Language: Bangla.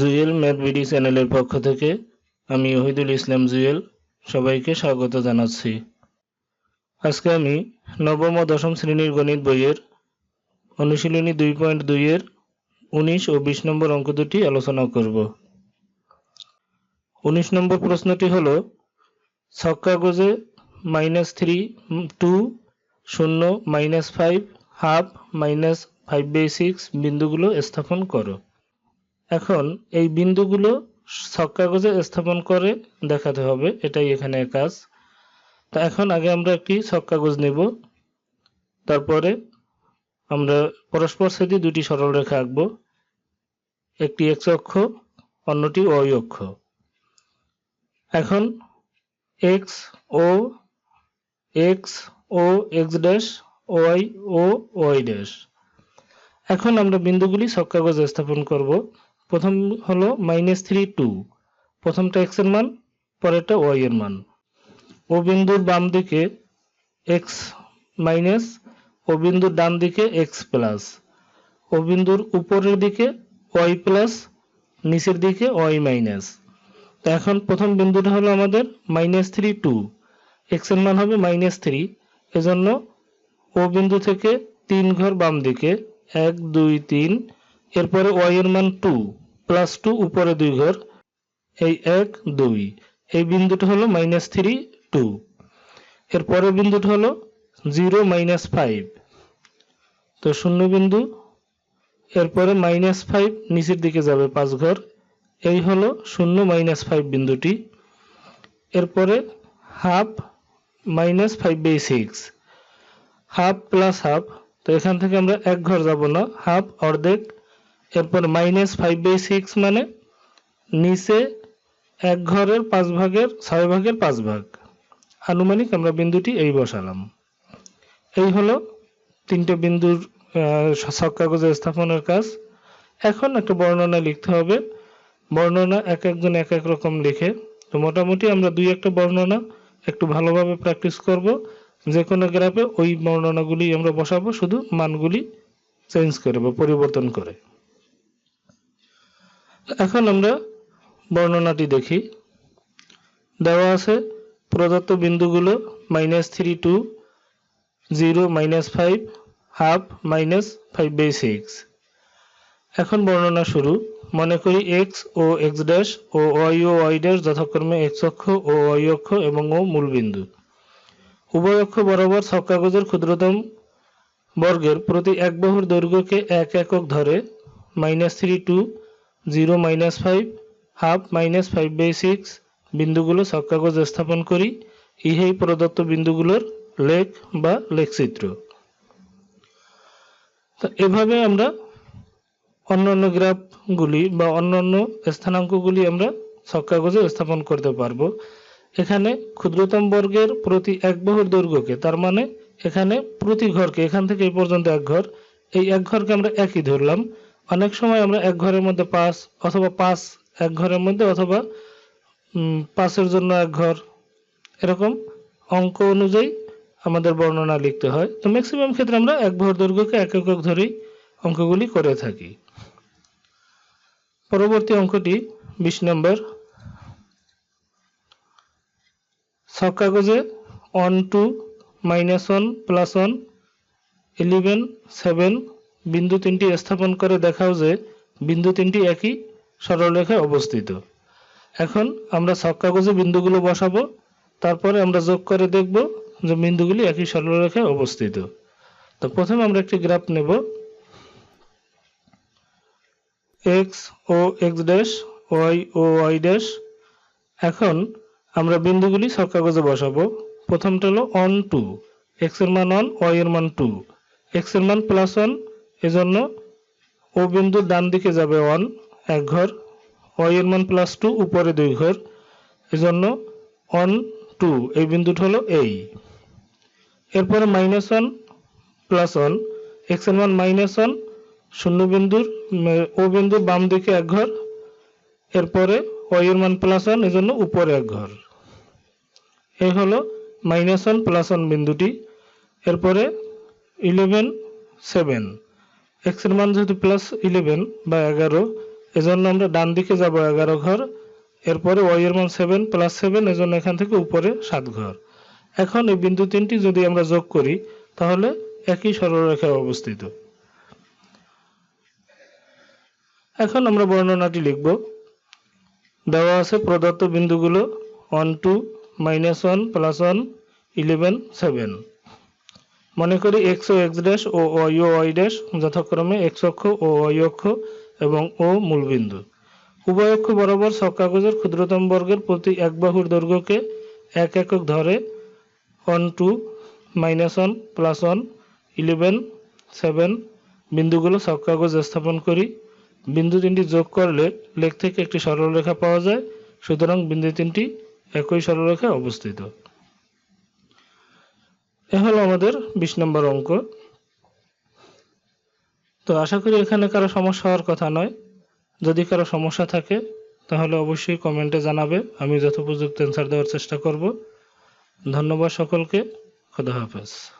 জুয়েল ম্যাথবিডি চ্যানেলের পক্ষ থেকে আমি ওহিদুল ইসলাম জুয়েল সবাইকে স্বাগত জানাচ্ছি। আজকে আমি নবম ও দশম শ্রেণির গণিত বইয়ের অনুশীলনী দুই পয়েন্ট দুইয়ের উনিশ ও বিশ নম্বর অঙ্ক দুটি আলোচনা করব। উনিশ নম্বর প্রশ্নটি হল ছক কাগজে মাইনাস থ্রি টু শূন্য minus five half minus five by six বিন্দুগুলো স্থাপন করো। এখন এই বিন্দুগুলো ছক কাগজে স্থাপন করে দেখাতে হবে, এটাই এখানে কাজ। তা এখন আগে আমরা একটি ছক কাগজ নেব। তারপরে আমরা পরস্পর ছেদে দুটি সরল রেখা আঁকব। একটি এক্স অক্ষ, অন্যটি ওয়াই অক্ষ। এখন X O X O X dash Y O Y dash এখন আমরা বিন্দুগুলি ছক কাগজে স্থাপন করব। প্রথম হলো মাইনাস থ্রি টু প্রথমটা এক্সের মান, পরেরটা ওয়াই এর মান। ও বিন্দুর বাম দিকে এক্স মাইনাস ও বিন্দুর ডান দিকে এক্স প্লাস ও বিন্দুর উপরের দিকে ওয়াই প্লাস নিচের দিকে ওয়াই মাইনাস তো এখন প্রথম বিন্দুটা হলো আমাদের মাইনাস থ্রি টু এক্সের মান হবে মাইনাস থ্রি এজন্য ও বিন্দু থেকে তিন ঘর বাম দিকে, এক, দুই, তিন। এরপরে ওয়াই এর মান টু প্লাস টু উপরে দুই ঘর, এই এক, দুই। এই বিন্দুটা হলো মাইনাস থ্রি টু এর পরের বিন্দুটা হলো জিরো মাইনাস ফাইভ তো শূন্য বিন্দু, এরপরে মাইনাস ফাইভ নিচের দিকে যাবে পাঁচ ঘর। এই হলো শূন্য মাইনাস ফাইভ বিন্দুটি। এরপরে half minus five by six half plus half তো এখান থেকে আমরা এক ঘর যাব না। হাফ অর্ধেক এরপর মাইনাস ফাইভ বাই সিক্স মানে নিচে এক ঘরের পাঁচ ভাগের ছয় ভাগের পাঁচ ভাগ। আনুমানিক আমরা বিন্দুটি এই বসালাম। এই হলো তিনটে বিন্দুর ছক কাগজে স্থাপনের কাজ। এখন একটা বর্ণনা লিখতে হবে। বর্ণনা এক একজন এক এক রকম লিখে। তো মোটামুটি আমরা দুই একটা বর্ণনা একটু ভালোভাবে প্র্যাকটিস করব। যে কোনো গ্রাফে ওই বর্ণনাগুলি আমরা বসাবো, শুধু মানগুলি চেঞ্জ করে বা পরিবর্তন করে। এখন আমরা বর্ণনাটি দেখি। দেওয়া আছে প্রদত্ত বিন্দুগুলো minus three two zero minus five half minus five by six এখন বর্ণনা শুরু। মনে করি এক্স ও এক্স ড্যাশ ও ওয়াই ও ওয়াই ড্যাশ যথাক্রমে এক্স অক্ষ ও ওয়াই অক্ষ এবং ও মূল বিন্দু। উভয় অক্ষ বরাবর ছক কাগজের ক্ষুদ্রতম বর্গের প্রতি এক বাহুর দৈর্ঘ্যকে এক একক ধরে minus three two zero minus five, half minus five by six বিন্দুগুলো ছক কাগজ স্থাপন করি। ইহেই প্রদত্ত বিন্দুগুলোর লেখ বা লেখচিত্র। এভাবে আমরা অন্যান্য গ্রাফগুলি বা অন্যান্য স্থানাঙ্কগুলি আমরা ছক কাগজে স্থাপন করতে পারব। এখানে ক্ষুদ্রতম বর্গের প্রতি এক বাহুর দৈর্ঘ্যকে, তার মানে এখানে প্রতি ঘরকে, এখান থেকে এই পর্যন্ত এক ঘর, এই এক ঘরকে আমরা একই ধরলাম। অনেক সময় আমরা এক ঘরের মধ্যে পাঁচ অথবা পাঁচ এক ঘরের মধ্যে অথবা পাঁচের জন্য এক ঘর, এরকম অঙ্ক অনুযায়ী আমাদের বর্ণনা লিখতে হয়। তো ম্যাক্সিমাম ক্ষেত্রে আমরা এক ভর দৈর্ঘ্যকে এক একক ধরেই অঙ্কগুলি করে থাকি। পরবর্তী অঙ্কটি বিশ নম্বর। সব কাগজে one two minus one plus one eleven seven বিন্দু তিনটি স্থাপন করে দেখাও যে বিন্দু তিনটি একই সরলরেখায় অবস্থিত। এখন আমরা ছক কাগজে বিন্দুগুলো বসাবো, তারপরে আমরা যোগ করে দেখব যে বিন্দুগুলি একই সরলরেখায় অবস্থিত। তো প্রথমে আমরা একটি গ্রাফ নেব। X O X dash, Y O Y dash. এখন আমরা বিন্দুগুলি ছক কাগজে বসাবো। প্রথমটা হলো অন টু এক্সের মান ওয়ান ওয়াই এর মান টু এক্সের মান প্লাস ওয়ান এজন্য ও বিন্দুর ডান দিকে যাবে ওয়ান এক ঘর ওয়াই এর মান প্লাস টু উপরে দুই ঘর। এজন্য ওয়ান টু এই বিন্দুটা হলো এই। এরপরে মাইনাস ওয়ান প্লাস ওয়ান এক্সের মান মাইনাস ওয়ান শূন্য বিন্দুর ও বিন্দুর বাম দিকে এক ঘর, এরপরে ওয়াই এর মান প্লাস ওয়ান এজন্য উপরে এক ঘর। এই হলো মাইনাস ওয়ান প্লাস ওয়ান বিন্দুটি। এরপরে ইলেভেন সেভেন এক্সের মান যেহেতু প্লাস ইলেভেন বা এগারো, এজন্য আমরা ডান দিকে যাব এগারো ঘর, এরপরে ওয়াই এর মান সেভেন প্লাস সেভেন এজন্য এখান থেকে উপরে সাত ঘর। এখন এই বিন্দু তিনটি যদি আমরা যোগ করি, তাহলে একই সরলরেখায় অবস্থিত। এখন আমরা বর্ণনাটি লিখব। দেওয়া আছে প্রদত্ত বিন্দুগুলো one two minus one plus one eleven seven মনে করি এক্স ও এক্স ড্যাশ ও ওয়াই ও ওয়াই ড্যাশ যথাক্রমে এক্স অক্ষ ও ওয়াই অক্ষ এবং ও মূলবিন্দু। উভয় অক্ষ বরাবর সব কাগজের ক্ষুদ্রতম বর্গের প্রতি এক বাহুর দৈর্ঘ্যকে এক একক ধরে one two minus one plus one eleven seven বিন্দুগুলো কাগজ স্থাপন করি। বিন্দু তিনটি যোগ করলে লেখ থেকে একটি সরলরেখা পাওয়া যায়। সুতরাং বিন্দু তিনটি একই সরলরেখায় অবস্থিত। এ হলো আমাদের বিশ নম্বর অঙ্ক। তো আশা করি এখানে কারও সমস্যা হওয়ার কথা নয়। যদি কারও সমস্যা থাকে, তাহলে অবশ্যই কমেন্টে জানাবে। আমি যথোপযুক্ত অ্যান্সার দেওয়ার চেষ্টা করব। ধন্যবাদ সকলকে। খোদা হাফেজ।